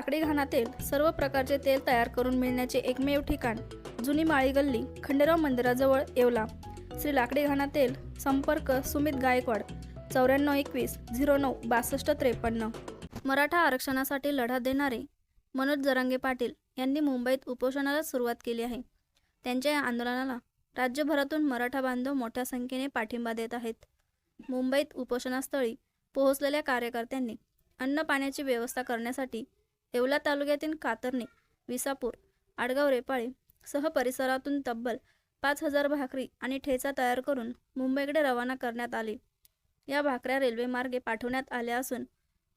लाकडी घाणातील सर्व प्रकारचे तेल तयार करून मिळण्याचे एकमेव ठिकाण जुनी माळी गल्ली खंडेराव मंदिराजवळ येवला. श्री लाकडी घाणा तेल संपर्क सुमित गायकवाड चौऱ्याण्णव एकवीस झिरो नऊ बासष्ट त्रेपन्न. मराठा आरक्षणासाठी लढा देणारे मनोज जरांगे पाटील यांनी मुंबईत उपोषणाला सुरुवात केली आहे. त्यांच्या या आंदोलनाला राज्यभरातून मराठा बांधव मोठ्या संख्येने पाठिंबा देत आहेत. मुंबईत उपोषणास्थळी पोहोचलेल्या कार्यकर्त्यांनी अन्न पाण्याची व्यवस्था करण्यासाठी येवला तालुक्यातील कातरणे विसापूर आडगाव रेपाळे सह परिसरातून तब्बल पाच हजार भाकरी आणि ठेचा तयार करून मुंबईकडे रवाना करण्यात आले. या भाकऱ्या रेल्वेमार्गे पाठवण्यात आल्या असून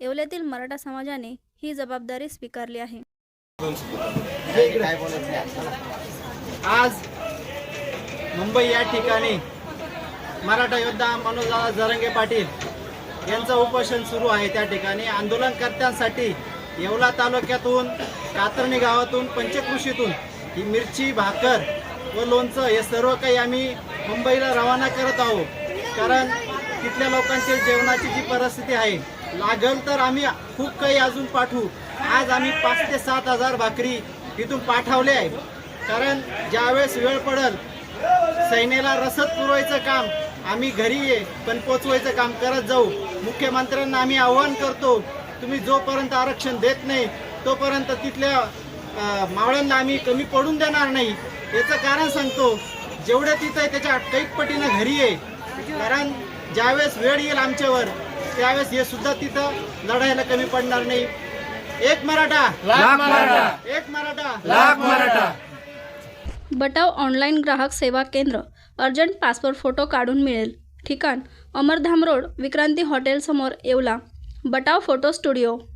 येवल्यातील मराठा समाजाने ही जबाबदारी स्वीकारली आहे. आज मुंबई या ठिकाणी मराठा योद्धा मनोजदादा जरंगे पाटील यांचं उपोषण सुरू आहे त्या ठिकाणी. आंदोलनकर्त्यांसाठी येवला तालुक्यातून कातरणी गावातून पंचकृषीतून ही मिरची भाकर व लोणचं हे सर्व काही आम्ही मुंबईला रवाना करत आहोत. कारण तिथल्या लोकांची जेवणाची जी परिस्थिती आहे लागल तर आम्ही खूप काही अजून पाठवू. आज आम्ही पाच ते सात हजार भाकरी इथून पाठवले आहे कारण ज्यावेळेस वेळ पडल सैन्याला रसद पुरवायचं काम आम्ही घरी ये पण पोचवायचं काम करत जाऊ. मुख्यमंत्र्यांना आम्ही आव्हान करतो तुम्ही जोपर्यंत आरक्षण देत नाही तोपर्यंत तिथल्या मावळ्यांना आम्ही कमी पडून देणार नाही. याचं कारण सांगतो जेवढं तिथं आहे त्याच्या कैक पटीनं घरी आहे कारण ज्यावेळेस वेळ येईल आमच्यावर त्यावेळेस हे सुद्धा तिथं लढायला कमी पडणार नाही. एक मराठा. लाख मराठा. एक मराठा. लाख मराठा. बटाव ऑनलाईन ग्राहक सेवा केंद्र अर्जंट पासपोर्ट फोटो काढून मिळेल. ठिकाण अमरधाम रोड विक्रांती हॉटेलसमोर येवला. Batav photo studio